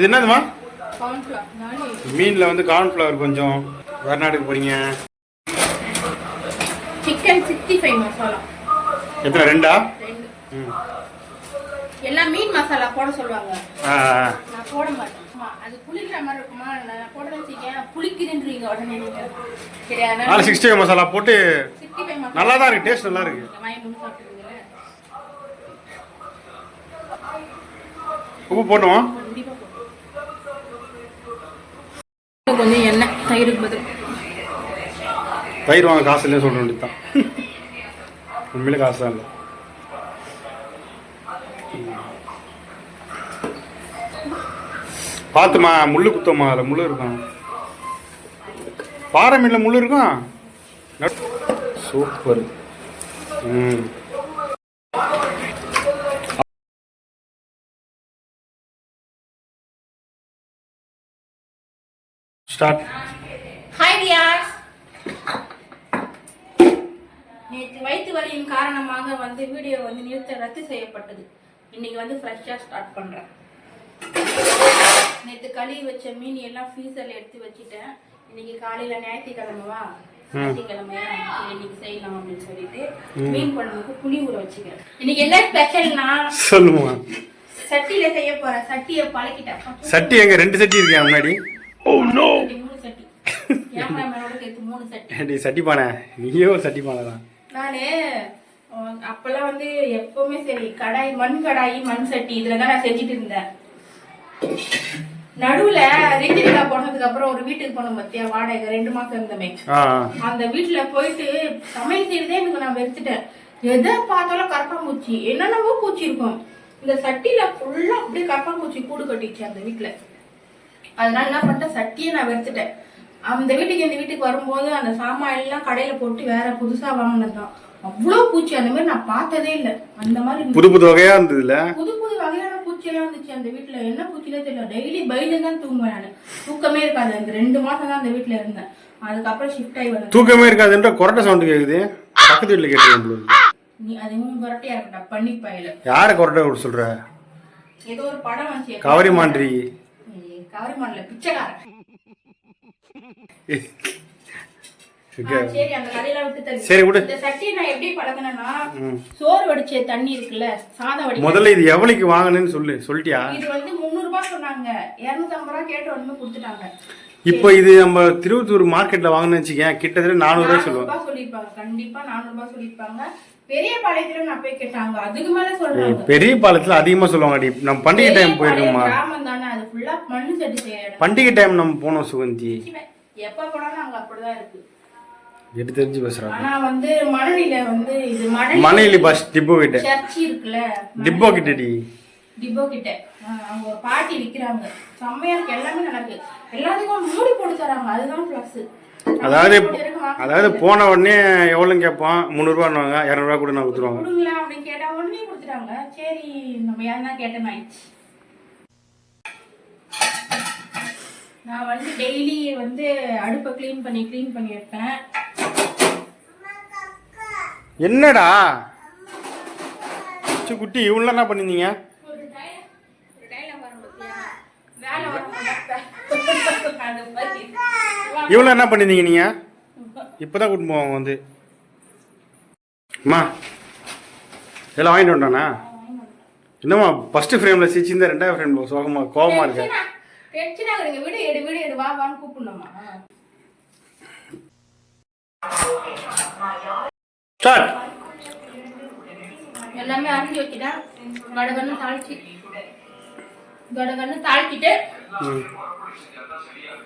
இது என்னதுமா மீனில் வந்து கார்ன்ஃப்ளவர் கொஞ்சம். வேற நாட்டுக்கு போறீங்க? சிக்கன் சிக்ஸ்டி ஃபைவ் மசாலா எத்தனை ரெண்டா? எல்லாம் மீன் மசாலா போட சொல்லுவாங்க. நான் போட மாட்டேன். ஆமா, அது புளிக்கிற மாதிரி இருக்குமா? நான் போட வச்சுக்கேன் புளிக்குதுன்றீங்க உடனே நீங்க. சரி நாலு அதனால சிக்ஸ்டி மசாலா போட்டு ஃபைவ் மசாலா நல்லா தான் இருக்கு டேஸ்ட் நல்லா இருக்கு. உப்பு போட்டோம் கண்டிப்பா போடுறேன். கொஞ்சம் எண்ணெய் தயிருக்கு பதில். தயிர் வாங்க காசு இல்லைன்னு சொல்ல வேண்டியது தான் உண்மையிலே காசு தான் இல்லை. பார்த்துமா முள்ளு குத்தம்மா அதில் முள்ளு இருக்கும். பாறை மீனில் முள்ளு இருக்கும்? சூப்பர். ம். ஸ்டார்ட் ஹாய் டியார்ஸ் நேற்று வயிற்று வலியின் காரணமாக வந்து வீடியோ வந்து நிறுத்த ரத்து செய்யப்பட்டது. இன்னைக்கு வந்து ஃப்ரெஷ்ஷாக ஸ்டார்ட் பண்ணுறேன் நேற்று கழுவி வச்ச மீன் எல்லாம் ஃப்ரீசரில் எடுத்து வச்சுட்டேன். இன்னைக்கு காலையில் ஞாயிற்றுக்கிழமைவா? ஞாயிற்றுக்கிழமையா இன்னைக்கு செய்யலாம் அப்படின்னு சொல்லிட்டு மீன் குழம்புக்கு புளி ஊற வச்சுக்கிறேன். இன்னைக்கு என்ன ஸ்பெஷல்னா சொல்லுமா? சட்டியில செய்ய போறேன் சட்டியை பழக்கிட்டேன். சட்டி எங்க ரெண்டு சட்டி இருக்கா முன்னாடி? சட்டி, மூணு சட்டி கேமராமேனோட சேர்த்து மூணு சட்டி ஏண்டி சட்டி பானை. நீயே ஒரு சட்டி பானை தான். நானு அப்பெல்லாம் வந்து எப்பவுமே சரி கடாய் மண் கடாய் மண் சட்டி இதுல தான் நான் செஞ்சுட்டு இருந்தேன். நடுவுல ரித்திகா போனதுக்கு அப்புறம் ஒரு வீட்டுக்கு போனோம் பத்தியா வாடகை ரெண்டு மாசம் இருந்தமே. அந்த வீட்டுல போயிட்டு சமையல் செய்யறதே எனக்கு நான் வெறுத்துட்டேன். எதை பார்த்தாலும் கரப்பாம்பூச்சி என்னென்னவோ பூச்சி இருக்கும். இந்த சட்டியில ஃபுல்லா அப்படியே கரப்பாம்பூச்சி கூடு கட்டிச்சு அந்த வீட்டுல. அதனால என்ன பண்ணிட்டேன் சட்டியை நான் வெறுத்துட்டேன். அந்த வீட்டுக்கு இந்த வீட்டுக்கு வரும்போது அந்த சாமான் எல்லாம் கடையில போட்டு வேற புதுசா வாங்கினதுதான் அவ்வளோ பூச்சி அந்த மாதிரி நான் பார்த்ததே இல்லை. அந்த மாதிரி. புது புது வகையா இருந்ததுல? புது புது வகையான பூச்சியெல்லாம் இருந்துச்சு அந்த வீட்டுல. என்ன பூச்சிலே தெரியல. டெய்லி பயில தான் தூங்குவேன் நான். தூக்கமே இருக்காது. அந்த ரெண்டு மாசம் தான் அந்த வீட்டுல இருந்தேன். அதுக்கப்புறம் ஷிஃப்ட் ஆகி வந்தேன். தூக்கமே இருக்காதுன்ற கொரட்டை சவுண்டு கேக்குது. பக்கத்து வீட்டுல கேட்டு உங்களுக்கு. நீ அது மூணு புரட்டையா இருக்கட்டா பண்ணி பயில யார கொரட்டை சொல்ற? ஏதோ ஒரு படம் வந்துச்சு. கவரி மாண்டி கவரிமான்ல பிச்சைக்காரன் சரி அந்த கதையெல்லாம் விட்டு. சரி, விடு. இந்த சட்டியை நான் எப்படி பழகினேன்னா. சோறு வடிச்ச தண்ணி இருக்குல்ல சாதம் வடி முதல்ல இது எவ்வளவுக்கு வாங்கினேன்னு சொல்லு சொல்லிட்டியா இது வந்து முந்நூறு ரூபாய் சொன்னாங்க இருநூத்தி ஐம்பது ரூபாய் கேட்ட உடனே கொடுத்துட்டாங்க இப்போ இது நம்ம திருவத்தூர் மார்க்கெட்ல வாங்கணும்னு வச்சுக்கேன். கிட்டத்தட்ட நானூறு ரூபாய் சொல்லிருப்பாங்க கண்டிப்பா நானூறு ரூபாய் சொல்லிருப்பாங்க பெரிய பாளையத்துல நான் போய் கேட்டாங்க. அதுக்கு மேல சொல்றாங்க. பெரிய பாலத்துல அதிகமா சொல்லுவாங்க நம்ம பண்டிகை டைம் போயிருக்கோமா? கிராமம் தானே. அது ஃபுல்லா மண்ணு சட்டி செய்ய இடம். பண்டிகை டைம் நம்ம போனோம் சுகந்தி. எப்ப போனாலும் அங்க அப்படிதான் இருக்கு. எட்டு தெரிஞ்சு பேசுறாங்க. ஆனா வந்து மணலில வந்து இது மணலி மனையிலி பஸ் டிப்போ கிட்ட. சர்ச் இருக்குல்ல? டிப்போ கிட்டடி. டிப்போ கிட்ட. ஆ, அங்க ஒரு பாட்டி விக்கிறாங்க. செம்மையா இருக்கு. எல்லாமே எனக்கு எல்லாத்துக்கும் மூடி போட்டு தராங்க. அதுதான் பிளஸ் அதாவது அதாவது போன உடனே எவ்வளோன்னு கேட்போம். முந்நூறுரூவான்னுவாங்க. இரநூறுவா கூட நான் கொடுத்துருவாங்க கொடுங்களா அப்படின்னு கேட்டா உடனே கொடுத்துட்டாங்க. சரி நம்ம யார் தான் கேட்டேன் ஆயிடுச்சு. நான் வந்து டெய்லி வந்து அடுப்பை க்ளீன் பண்ணி க்ளீன் பண்ணி வைப்பேன் என்னடா? குட்டி இவ்வளோ என்ன பண்ணிருந்தீங்க ஒரு டய- ஒரு dialogue வரும் பாத்தியா? வேலை வர மாட்டேன். அது மாதிரி. இவ்வளோ என்ன பண்ணிருந்தீங்க நீங்க? இப்போதான் கூட்டிட்டு போவாங்க வந்து. அம்மா எல்லாம் வாங்கிட்டு வந்தானா என்னம்மா ஃபர்ஸ்ட் ஃப்ரேமில் சிரிச்சிருந்தா ரெண்டாவது ஃப்ரேமில் சோகமா கோவமா இருக்க? ஸ்டார்ட். எல்லாமே அரிஞ்சு வச்சுட்டேன் கடகன்னு தாளிச்சு கடகன்னு தாளிச்சிட்டு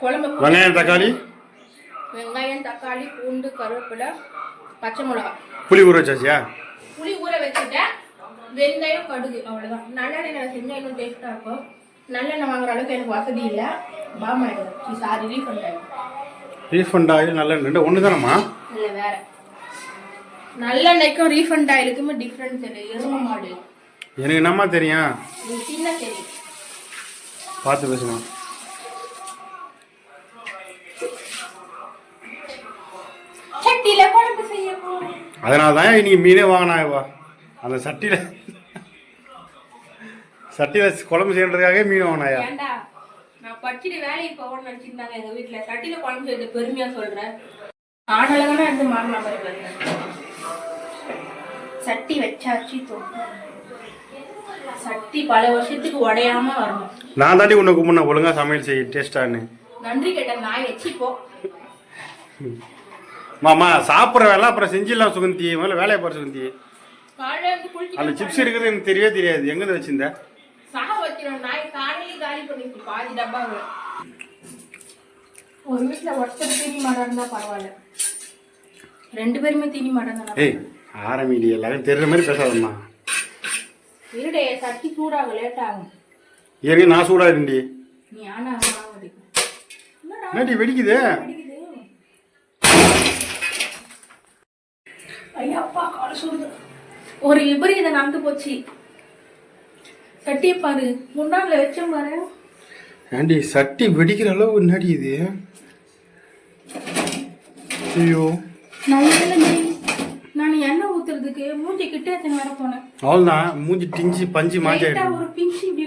குழம்பு போட்டு வெங்காயம் தக்காளி? வெங்காயம் தக்காளி பூண்டு கருவேப்பிலை பச்சை மிளகா புளி ஊற வச்சாச்சியா? புளி ஊற வச்சுட்டேன் வெங்காயம் கடுகு அவ்வளோதான் நல்லெண்ணெய் செஞ்சால் இன்னும் டேஸ்ட்டாக இருக்கும். நல்லெண்ணெய் வாங்குற அளவுக்கு எனக்கு வசதி இல்லை. பாம் ஆகிடும் சாரி ரீஃபண்ட் ஆகிடும் ரீஃபண்ட் ஆயில் நல்ல ரெண்டு ஒன்று தானம்மா இல்லை வேற. நல்லெண்ணெய்க்கும் ரீஃபண்ட் ஆயிலுக்குமே டிஃப்ரென்ஸ் இல்லை எரும மாடு. எனக்கு என்னம்மா தெரியும்? சின்ன சரி பார்த்து பேசுமா சட்டியில குழம்பு செய்ய போறேன் அதனால தான் இன்னைக்கு மீனே வாங்கினாவா அந்த சட்டியில் சட்டியில் குழம்பு செய்யறதுக்காகவே மீன் வாங்கினாயா? ஏண்டா படிச்சுட்டு வேலைக்கு போவோம்னு நினைச்சிருந்தாங்க எங்க வீட்டுல சட்டியில குழம்பு செய்து பெருமையா சொல்றேன் ஆடலகனா இருந்து வருது சட்டி வச்சாச்சு சட்டி பல வருஷத்துக்கு உடையாம வரணும். நான் தாண்டி உன்னை கும்பிட்றேன் ஒழுங்கா சமையல் செய்ய டேஸ்டான்னு. நன்றி கேட்டேன் நான் வச்சுப்போ மாமா சாப்பிட்ற வேலை அப்புறம் செஞ்சிடலாம் சுகந்தி. முதல்ல வேலையை பாரு சுகந்தி. இருந்து அந்த சிப்ஸ் இருக்கிறது எனக்கு தெரியவே தெரியாது. எங்கே வச்சிருந்த? ஒரு வீட்டுல ஒருத்தர் தீனி மாடம் இருந்தா பரவாயில்ல. ரெண்டு பேருமே தீனி மாடம் தானே ஏய் ஆரம்பிடி எல்லாரும் தெரியுற மாதிரி பேசாதம்மா. இருடே சட்டி சூடாக லேட் ஆகும். ஏற்கனவே நான் சூடாக இருண்டி நீ வெடிக்குது வெடிக்குது? ஐயப்பா கால் சுடுது. ஒரு விபரீதம் நடந்து போச்சு. சட்டியை பாரு. முன்னாடில வச்சேன் பாரு. ஏண்டி சட்டி வெடிக்கிற அளவு என்னடி இது? ஐயோ. நான் எண்ணெய் ஊத்துறதுக்கு மூஞ்சி கிட்ட எத்தனை வர போனேன்? அவ்வளோதான் மூஞ்சி டிஞ்சி பஞ்சு மாஞ்சாயிடும் ஒரு பிஞ்சு இப்படி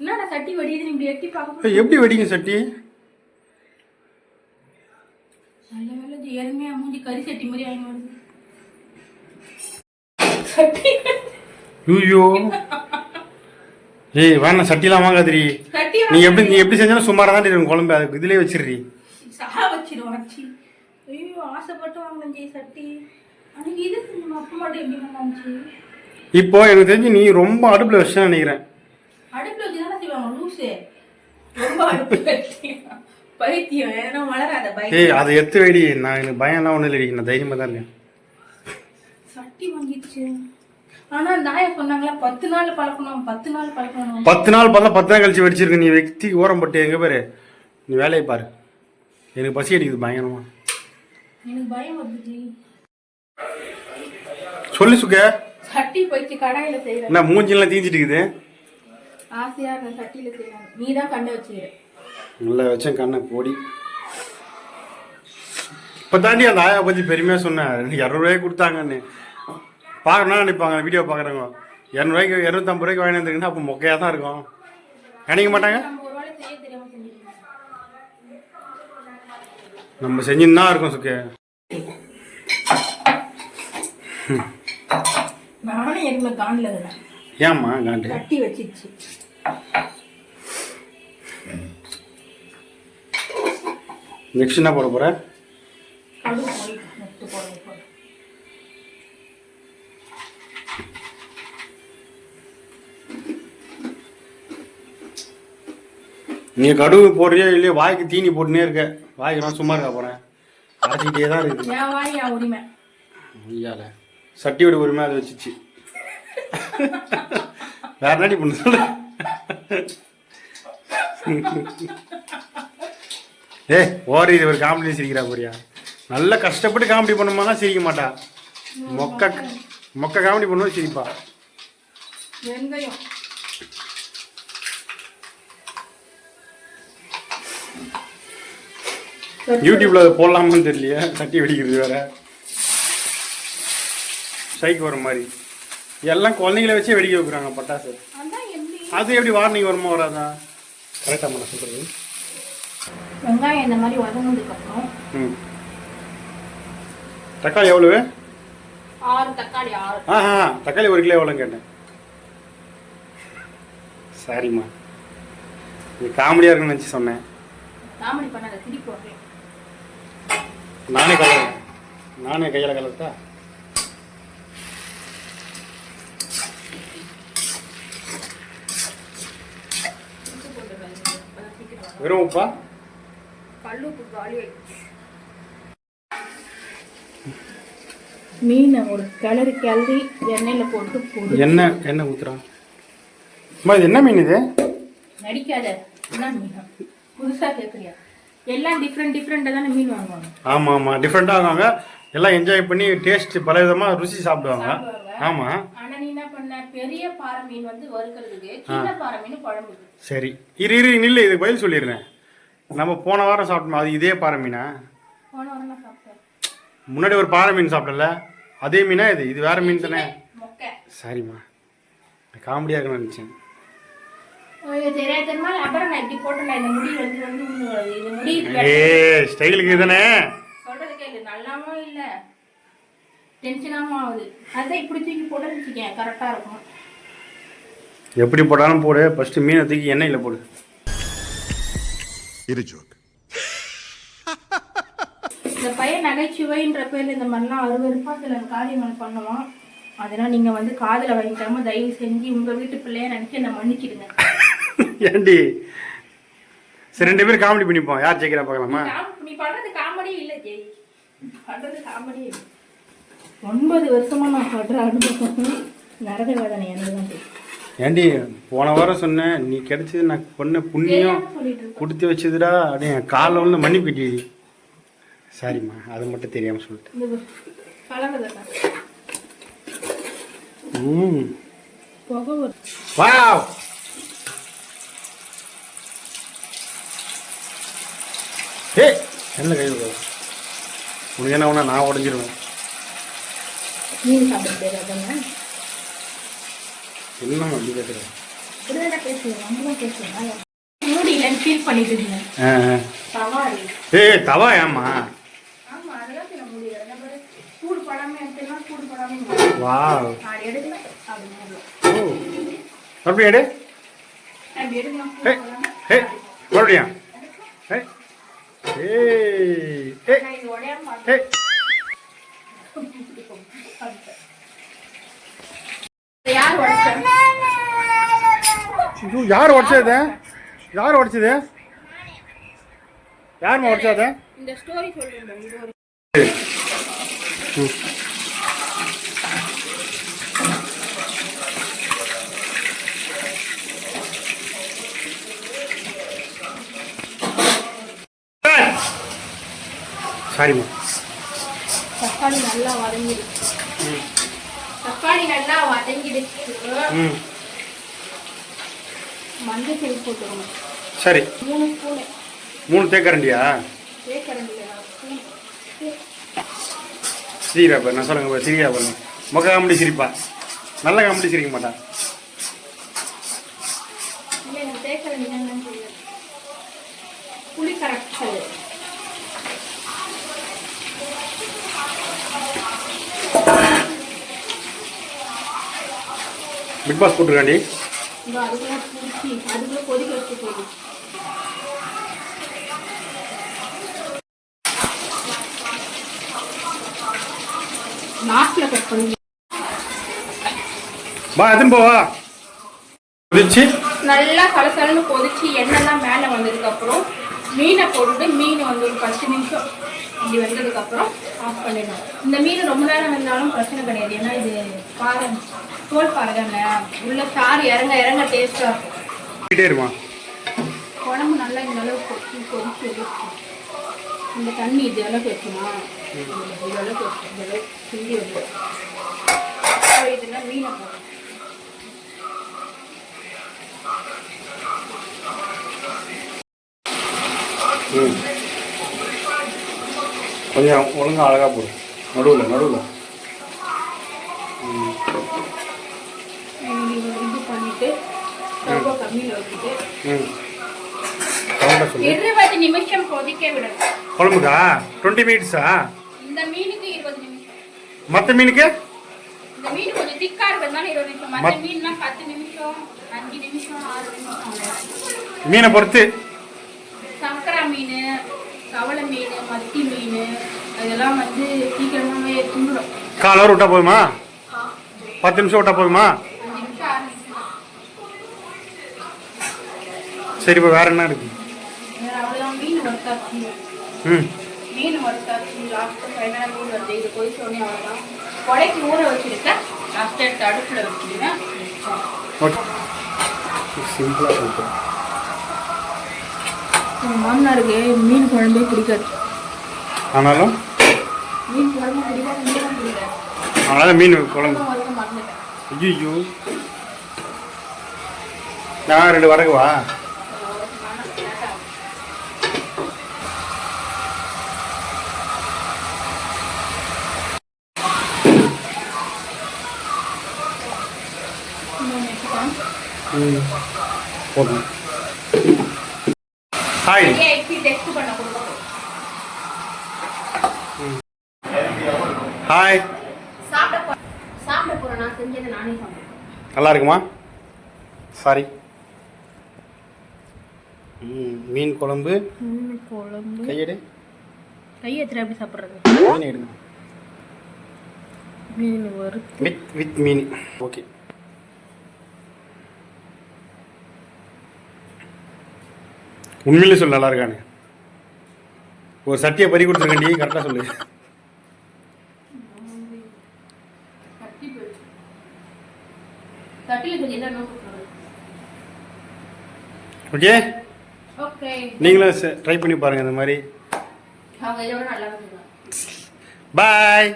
என்னடா சட்டி வடியுதுன்னு இப்படி எட்டி பார்க்க எப்படி வெடிக்கும் சட்டி? நல்ல வேலை மூஞ்சி கறி சட்டி மாதிரி ஆகி வருது. சட்டி ஐயோ. ஏய் வேணாம் சட்டிலாம் வாங்காதடி. சட்டி நீ எப்படி நீ எப்படி செஞ்சாலும் சுமாராக தான் இருக்கும் குழம்பு? அதுக்கு இதுலேயே வச்சிடுறி. சா வச்சிடும் வச்சு ஐயோ ஆசைப்பட்டு வாங்கினேன் சட்டி. அன்னைக்கு இது நம்ம அப்பா மட்டும் எப்படி பண்ணாச்சு இப்போ எனக்கு தெரிஞ்சு நீ ரொம்ப அடுப்பில் நினைக்கிறேன். வச்சு தானே செய்வாங்க லூசு. ரொம்ப அடுப்புல வச்சியா? பைத்தியம் ஏன்னா வளராத ஏய் அதை எத்து வெடி. நான் எனக்கு பயம்லாம் ஒன்றும் இல்லடி. நான் தைரியமாக தான் இருக்கேன். சட்டி வாங்கிடுச்சு. ஆனா நாய சொன்னாங்களா பத்து நாள் பழக்கணும் பத்து நாள் பழக்கணும். பத்து நாள் பார்த்தா பத்து நாள் கழிச்சு வெடிச்சிருக்கு. நீ வெக்தி ஓரம் போட்டு எங்கே பாரு? நீ வேலையை பாரு. எனக்கு பசி அடிக்குது பயங்கரமா. எனக்கு பயம் வருது. சொல்லு சுக்க சட்டி போயிடுச்சு கடாயில செய்யறேன் என்ன மூஞ்சிலாம் தீஞ்சிட்டு இருக்குது? ஆசையா இருந்த சட்டியில செய்யறாங்க நீ தான் கண்ட வச்சுக்கிற. நல்லா வச்சேன் கண்ணை போடி. இப்போ தாண்டி அந்த ஆயா பற்றி பெருமையாக சொன்னேன். இரநூறுவாய்க்கு கொடுத்தாங்கன்னு. பார்க்கணும்னா நினைப்பாங்க வீடியோ பார்க்குறவங்க. இரநூறுவாய்க்கு இரநூத்தம்பது ரூபாய்க்கு வாங்கி வந்துருக்குன்னா அப்போ மொக்கையாக தான் இருக்கும். நினைக்க மாட்டாங்க? நம்ம செஞ்சுன்னு தான் இருக்கும் சுக்கே. ஏம்மா காண்டு? கட்டி வச்சிருச்சு நெக்ஸ்ட் என்ன போட போகிற கடுகு போய் நெட்டு போட போறேன் நீ கடுகு போடுறியோ இல்லையோ? வாய்க்கு தீனி போட்டுனே இருக்க. வாய்க்கு நான் சும்மா இருக்க போகிறேன் அரைச்சிக்கிட்டே தான் இருக்குது. என் வாய் என் உரிமை. ஐயால சட்டியோட உரிமை அதை வச்சுச்சு. வேற என்னடி பண்ண சொல்ற? ஏ ஓரி இது ஒரு காமெடி சிரிக்கிறா போறியா? நல்ல கஷ்டப்பட்டு காமெடி பண்ணுமானா சிரிக்க மாட்டா. மொக்க மொக்க காமெடி பண்ணும்போது சிரிப்பா. வெந்தயம். யூடியூப்ல அதை போடலாமான்னு தெரியலையே. சட்டி வெடிக்கிறது வேற. ஸ்ட்ரைக் வர மாதிரி. எல்லாம் குழந்தைங்கள வச்சே வெடிக்க வைக்கிறாங்க பட்டாசு. அது எப்படி வார்னிங் வருமா வராதா? கரெக்டாக பண்ண சொல்றது. வெங்காயம் இந்த மாதிரி வதங்கினதுக்கு அப்புறம் ம். தக்காளி எவ்வளவு? ஆறு தக்காளி ஆறு. ஆஹா தக்காளி ஒரு கிலோ எவ்வளோன்னு கேட்டேன். சரிம்மா இது காமெடியாக இருக்குன்னு நினச்சி சொன்னேன். காமெடி பண்ணாத திருப்பி போடுறேன் நானே கலர் நானே கையில் கலர்த்தா வெறும் உப்பா? கல்லு உப்பு காலி ஆயிடுச்சு மீனை ஒரு கிளறி கிளறி எண்ணெயில் போட்டு போடு. எண்ணெய் ஊற்றுறான் அம்மா இது என்ன மீன் இது? நடிக்காத. என்ன மீன்? புதுசா கேட்குறியா எல்லாம் டிஃப்ரெண்ட் டிஃப்ரெண்டாக தானே மீன் வாங்குவாங்க. ஆமாம் ஆமாம் டிஃப்ரெண்ட்டாக ஆகுவாங்க எல்லாம் என்ஜாய் பண்ணி டேஸ்ட் பல விதமாக ருசி சாப்பிடுவாங்க. ஆமாம் ஆனா நீ என்ன பண்ண? பெரிய பாறை மீன் வந்து வறுக்கிறதுக்கு சின்ன பாறை மீன் குழம்புக்கு சரி. இரு இரு நில்லு. இதுக்கு பதில் சொல்லிடுறேன் நம்ம போன வாரம் சாப்பிட்டோம்? அது இதே பாறை மீனா? போன வாரம் சாப்பிட்டேன். முன்னாடி ஒரு பாறை மீன் சாப்பிட்டல. அதே மீனா இது? இது வேற மீன் தானே? மொக்கை. சரிம்மா. காமெடியாக இருக்குன்னு நினச்சேன். ஸ்டைலுக்கு இதுதானே சொல்றது கேளு நல்லாவும் இல்ல. டென்ஷனாகவும் ஆகுது. அதான் இப்படி தூக்கி போட்டு வச்சுக்கேன் கரெக்டா இருக்கும். எப்படி போட்டாலும் போடு. ஃபஸ்ட்டு மீனை தூக்கி எண்ணெயில் போடு. It நகைச்சுவைன்ற பேர்ல இந்த மாதிரிலாம் அருவருப்பா சில காரியங்கள் பண்ணுவான். அதெல்லாம் நீங்க வந்து காதுல வாங்கிக்காம தயவு செஞ்சு உங்க வீட்டு பிள்ளைய நினைச்சு என்ன மன்னிச்சிடுங்க. ஏண்டி? சரி ரெண்டு பேரும் காமெடி பண்ணிப்போம். யார் ஜெயிக்கிறா பார்க்கலாமா? நீ பண்றது காமெடி இல்ல ஜெய். பண்றது காமெடி ஒன்பது வருஷமா நான் படுற அனுபவம் நரக வேதனை எனக்கு தான் ஏண்டி போன வாரம் சொன்னேன் நீ கிடைச்சது நான் பொண்ணு புண்ணியம் கொடுத்து வச்சதுடா அப்படியே காலில் வந்து மன்னிப்பு கட்டி சாரிம்மா அது மட்டும் தெரியாமல் சொல்லிட்டேன். கலவதை ம். வாவ். ஏ என்ன கை உனக்கு என்ன ஒன்றா நான் உடஞ்சிருவேன். என்ன அப்படி கேட்குறேன் இப்படிதான் பேசுவேன். நம்மளும் பேசுவேன் மூடி இல்லைன்னு ஃபீல் பண்ணிட்டு இருந்தேன் ஆ ஆ. சவாரி ஏய் தவா ஏம்மா ஆமா அதெல்லாம் சொல்ல முடியாது நம்ம சூடு படாம எடுத்தேன்னா சூடு படாம வா நான் எடுக்கல அப்படின்னு ஓ மறுபடியும் எடு ஹே ஹே மறுபடியும் ஹே ஏய் ஏ ஹே இதை யார் உடைச்சா ஐயோ யார் உடச்சது? யார் உடச்சது? யாரும்மா உடச்சாத இந்த ஸ்டோரி சொல்றேன் இது ஒரு சாரிம்மா தக்காளி நல்லா வதங்கிடுச்சு தக்காளி நல்லா வதங்கிடுச்சு ம். மஞ்சள் சரி. மூணு ஸ்பூனு. மூணு தேக்கரண்டியா? சிரிக்கிறா பாரு நான் சொல்லுங்க பாரு சிரிக்கிறா பாருங்க முக காமெடி சிரிப்பா. நல்ல காமெடி சிரிக்க மாட்டா இல்லை எனக்கு தேக்கரண்டி என்னன்னு தெரியாது புளி கரைச்சல் பிக் பாஸ் போட்டுருக்காண்டி இந்த அதுக்குள்ள பிடிச்சி அதுக்குள்ள கொதிக்க வச்சு போகுது லாஸ்ட்ல கட் பண்ணி. வா எதுவும் போவா? குதிச்சு. நல்லா கலசலன்னு கொதிச்சு எண்ணெய்லாம் மேலே வந்ததுக்கு அப்புறம் மீனை போட்டுட்டு மீன் வந்து ஒரு பத்து நிமிஷம் இப்படி வந்ததுக்கு அப்புறம் ஆஃப் பண்ணிடணும். இந்த மீன் ரொம்ப நேரம் வந்தாலும் பிரச்சனை கிடையாது. ஏன்னா இது பாறை தோல் தானே உள்ள சாறு இறங்க இறங்க டேஸ்டாக இருக்கும். கிட்டே இருமா? குழம்பு நல்லா இந்த அளவுக்கு கொதி கொதிச்சு எடுத்து இந்த தண்ணி இது அளவுக்கு வைக்குமா இது அளவுக்கு இந்த அளவுக்கு சிந்தி வந்து இதெல்லாம் மீனை போடும் கொஞ்சம் ஒழுங்கா அழகா போடு. நடுவில் நடுவில். சொல்லு. இருபது நிமிஷம் கொதிக்க விடணும். குழம்புக்கா? டுவெண்ட்டி மினிட்ஸா? இந்த மீனுக்கு இருபது நிமிஷம். மற்ற மீனுக்கு? இந்த மீன் கொஞ்சம் திக்கா இருக்கிறதுனால இருபது நிமிஷம். மற்ற மீன்லாம் பத்து நிமிஷம் அஞ்சு நிமிஷம் ஆறு நிமிஷம். மீனை பொறுத்து? சங்கரா மீன் கவளை மீன் மத்தி மீன் அதெல்லாம் வந்து சீக்கிரமாவே துண்டுடும் கால் ஹவர் விட்டா போதுமா? பத்து நிமிஷம் விட்டா போதுமா அஞ்சு நிமிஷம் ஆறு நிமிஷம் சரி இப்போ வேற என்ன இருக்கு? ம் மீன் வறுத்தாச்சு லாஸ்ட்டு ஃபைனலாக மீன் வருது இது கொதிச்ச உடனே அவ்வளோதான் கொடைக்கு ஊற வச்சிருக்கேன். லாஸ்ட் எடுத்து அடுப்பில் ஓகே. சிம்பிளாக சொல்லிட்டேன் எங்கள் மாமனாருக்கு மீன் குழம்பே பிடிக்காது. ஆனாலும்? மீன் குழம்பு பிடிக்காது மீனும் பிடிக்காது. அதனால மீன் குழம்பு. ஐயோ நான் ரெண்டு வடக்கு வா இன்னொன்று வச்சுக்கலாம் ம் போதும் ஹாய் ஏன் இப்படி டெஸ்ட் பண்ண கொடுக்கணும் ஹாய் சாப்பிட போ சாப்பிட போறேன் நான் செஞ்சதை நானே சாப்பிடுறேன் நல்லா இருக்குமா? சாரி ம், மீன் குழம்பு. குழம்பு. கையெடு கையை எத்தனை எப்படி சாப்பிட்றது? மீன் எடுங்க. மீன் வறுத்து. With with mean. ஓகே உண்மையிலே சொல்லு நல்லா இருக்கானு ஒரு சட்டியை பறி கொடுத்துருக்கண்டி கரெக்டாக சொல்லு. ஓகே நீங்களும் ட்ரை பண்ணி பாருங்கள் இந்த மாதிரி. பாய்